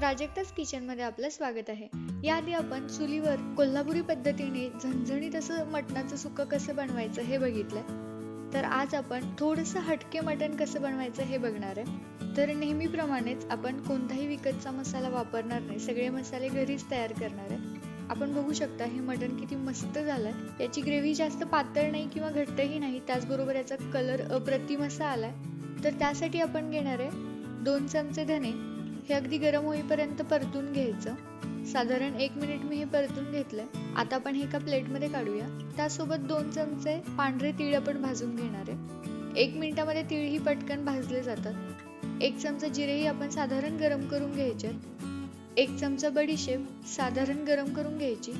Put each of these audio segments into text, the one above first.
प्राजक्ताच किचनमध्ये आपलं स्वागत आहे. याआधी आपण चुलीवर कोल्हापुरी पद्धतीने झणझणीत असं मटणाचं सुकं कसं बनवायचं हे बघितलं. तर आज आपण थोडंसं हटके मटण कसं बनवायचं हे बघणार आहे. तर नेहमीप्रमाणेच आपण कोणताही विकतचा मसाला वापरणार नाही सगळे मसाले घरीच तयार करणार आहे. आपण बघू शकता हे मटण किती मस्त झालं याची ग्रेव्ही जास्त पातळ नाही किंवा घट्टही नाही त्याचबरोबर याचा कलर अप्रतिम असा आलाय. तर त्यासाठी आपण घेणार आहे दोन चमचे धने हे अगदी गरम होईपर्यंत परतून घ्यायचं. साधारण एक मिनिट मी हे परतून घेतलंय. आता आपण हे एका प्लेटमध्ये काढूया. त्यासोबत दोन चमचे पांढरे तीळ आपण भाजून घेणार आहे. एक मिनिटामध्ये तीळ ही पटकन भाजले जातात. एक चमचा जिरेही आपण साधारण गरम करून घ्यायचे एक चमचा बडीशेप साधारण गरम करून घ्यायची.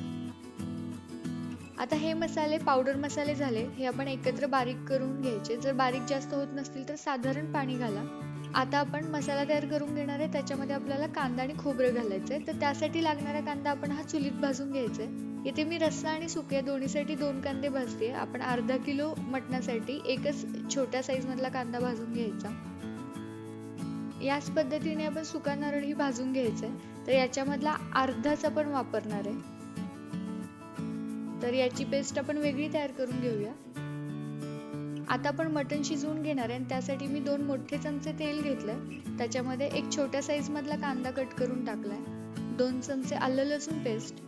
आता हे मसाले पावडर मसाले झाले. हे आपण एकत्र बारीक करून घ्यायचे. जर बारीक जास्त होत नसतील तर साधारण पाणी घाला. आता आपण मसाला तयार करून घेणार आहे. त्याच्यामध्ये आपल्याला कांदा आणि खोबरं घालायचं आहे तर त्यासाठी लागणारा कांदा आपण हा चुलीत भाजून घ्यायचा आहे इथे मी रस्सा आणि सुक्या दोन्हीसाठी दोन कांदे भाजते. आपण अर्धा किलो मटणासाठी एकच छोट्या साईजमधला कांदा भाजून घ्यायचा. याच पद्धतीने आपण सुका नारळही भाजून घ्यायचंय. तर याच्यामधला अर्धाच आपण वापरणार आहे. तर याची पेस्ट आपण वेगळी तयार करून घेऊया. आता आपण मटण शिजवून घेणार आहे आणि त्यासाठी मी दोन मोठे चमचे तेल घेतलं त्याच्यामध्ये एक छोट्या साईजमधला कांदा कट करून टाकलाय. दोन चमचे आलं लसूण पेस्ट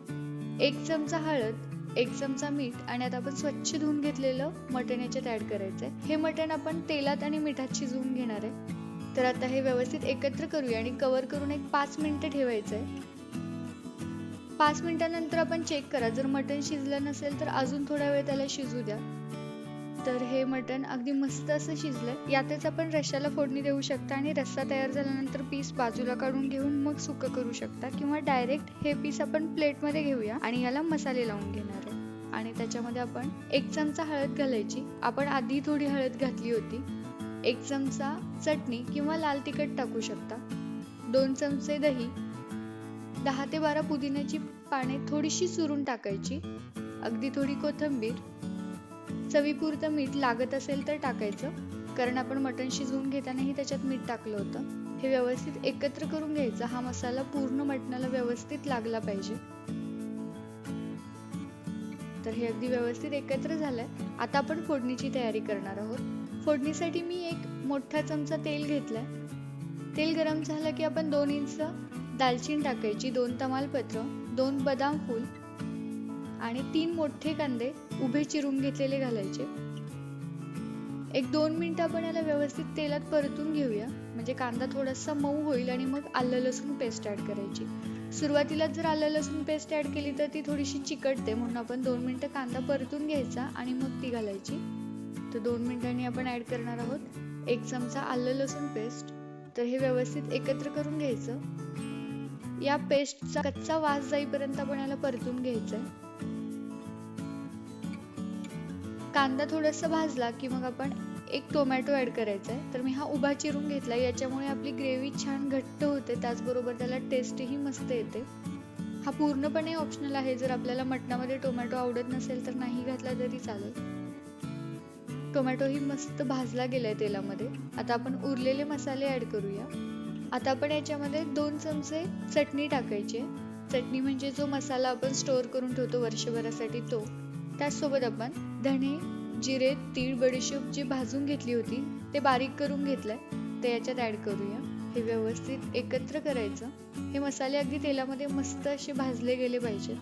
एक चमचा हळद एक चमचा मीठ आणि आता आपण स्वच्छ धुवून घेतलेलं मटण याच्यात करायचं आहे हे मटण आपण तेलात आणि मिठात शिजवून घेणार आहे. तर आता हे व्यवस्थित एकत्र करूया आणि कवर करून एक पाच मिनटं ठेवायचं आहे पाच मिनिटानंतर आपण चेक करा. जर मटण शिजलं नसेल तर अजून थोडा वेळ त्याला शिजू द्या. तर हे मटण अगदी मस्त असं शिजलं. यातच आपण रश्श्याला फोडणी देऊ शकता आणि रस्सा तयार झाल्यानंतर पीस बाजूला काढून घेऊन मग सुकं करू शकता किंवा डायरेक्ट हे पीस आपण प्लेटमध्ये घेऊया आणि याला मसाले लावून घेणार आहे आणि त्याच्यामध्ये आपण एक चमचा हळद घालायची. आपण आधी थोडी हळद घातली होती. एक चमचा चटणी किंवा लाल तिखट टाकू शकता. दोन चमचे दही. दहा ते बारा पुदिन्याची पाने थोडीशी चुरून टाकायची. अगदी थोडी कोथिंबीर. चवीपुरतं मीठ लागत असेल तर टाकायचं. कारण आपण मटण शिजवून घेतानाही त्याच्यात मीठ टाकलं होतं. हे व्यवस्थित एकत्र करून घ्यायचं. हा मसाला पूर्ण मटणाला व्यवस्थित लागला पाहिजे. तर हे अगदी व्यवस्थित एकत्र झालंय. आता आपण फोडणीची तयारी करणार आहोत. फोडणीसाठी मी एक मोठा चमचा तेल घेतलाय. तेल गरम झालं की आपण दोन इंच दालचीन टाकायची. दोन तमालपत्र दोन बदाम फूल आणि तीन मोठे कांदे. उभे चिरून घेतलेले घालायचे. एक दोन मिनिटं आपण याला व्यवस्थित तेलात परतून घेऊया. म्हणजे कांदा थोडासा मऊ होईल आणि मग आलं लसूण पेस्ट ऍड करायची. सुरुवातीला जर आलं लसूण पेस्ट ऍड केली तर ती थोडीशी चिकटते. म्हणून आपण दोन मिनटं कांदा परतून घ्यायचा आणि मग ती घालायची. तर दोन मिनिटांनी आपण ऍड करणार आहोत. एक चमचा आलं लसूण पेस्ट तर हे व्यवस्थित एकत्र करून घ्यायचं. या पेस्टचा कच्चा वास जाईपर्यंत आपण याला परतून घ्यायचं आहे कांदा थोडासा भाजला की मग आपण एक टोमॅटो ऍड करायचा आहे तर मी हा उभा चिरून घेतला. याच्यामुळे आपली ग्रेव्ही छान घट्ट होते. त्याचबरोबर त्याला टेस्टही मस्त येते. हा पूर्णपणे ऑप्शनल आहे. जर आपल्याला मटणामध्ये टोमॅटो आवडत नसेल तर नाही घातला तरी चालेल. टोमॅटोही मस्त भाजला गेलाय तेलामध्ये. आता आपण उरलेले मसाले ऍड करूया. आता आपण याच्यामध्ये दोन चमचे चटणी टाकायची चटणी म्हणजे जो मसाला आपण स्टोअर करून ठेवतो वर्षभरासाठी तो. त्याचसोबत आपण धणे जिरे तीळ बडीशेप जी भाजून घेतली होती ते बारीक करून घेतलंय. ते याच्यात ॲड करूया. हे व्यवस्थित एकत्र करायचं. हे मसाले अगदी तेलामध्ये मस्त असे भाजले गेले पाहिजेत.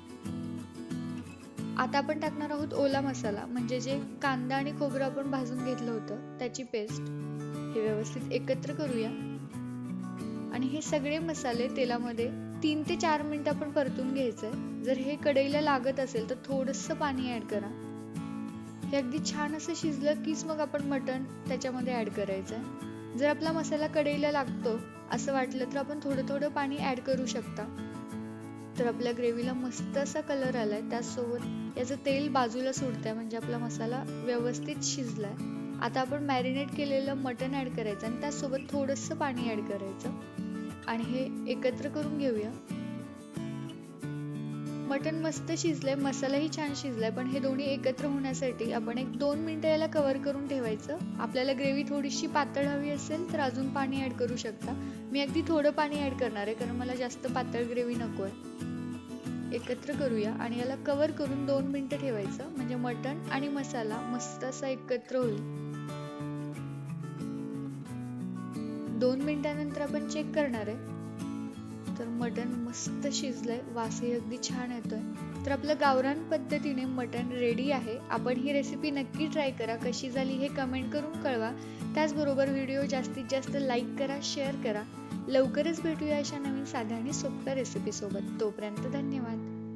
आता आपण टाकणार आहोत ओला मसाला म्हणजे जे कांदा आणि खोबरं आपण भाजून घेतलं होतं त्याची पेस्ट हे व्यवस्थित एकत्र करूया. आणि हे सगळे मसाले तेलामध्ये तीन ते चार मिनटं आपण परतून घ्यायचं आहे जर हे कढईला लागत असेल तर थोडंसं पाणी ॲड करा. हे अगदी छान असं शिजलं कीच मग आपण मटण त्याच्यामध्ये ॲड करायचं आहे जर आपला मसाला कढईला लागतो असं वाटलं तर आपण थोडं थोडं पाणी ॲड करू शकता. तर आपल्या ग्रेव्हीला मस्त असा कलर आलाय. त्याचसोबत याचं तेल बाजूला सुटतंय म्हणजे आपला मसाला व्यवस्थित शिजलाय. आता आपण मॅरिनेट केलेलं मटण ॲड करायचं आणि त्याचसोबत थोडंसं पाणी ऍड करायचं. आणि हे एकत्र करून घेऊया. मटण मस्त शिजलंय मसालाही छान शिजलाय पण हे दोन्ही एकत्र होण्यासाठी आपण एक दोन मिनिटं याला कव्हर करून ठेवायचं. आपल्याला ग्रेव्ही थोडीशी पातळ हवी असेल तर अजून पाणी ऍड करू शकता. मी अगदी थोडं पाणी ऍड करणार आहे कारण मला जास्त पातळ ग्रेव्ही नको आहे. एकत्र करूया आणि याला कव्हर करून दोन मिनिटं ठेवायचं. म्हणजे मटण आणि मसाला मस्त असा एकत्र होईल. दोन मिनिटानंतर आपण चेक करणार आहे. तर मटण मस्त शिजलंय वासही अगदी छान येतोय. तर आपलं गावरान पद्धतीने मटण रेडी आहे. आपण ही रेसिपी नक्की ट्राय करा. कशी झाली हे कमेंट करून कळवा. त्याचबरोबर व्हिडिओ जास्तीत जास्त लाईक करा शेअर करा. लवकरच भेटूया अशा नवीन साध्या आणि सोप्या रेसिपीसोबत तोपर्यंत धन्यवाद.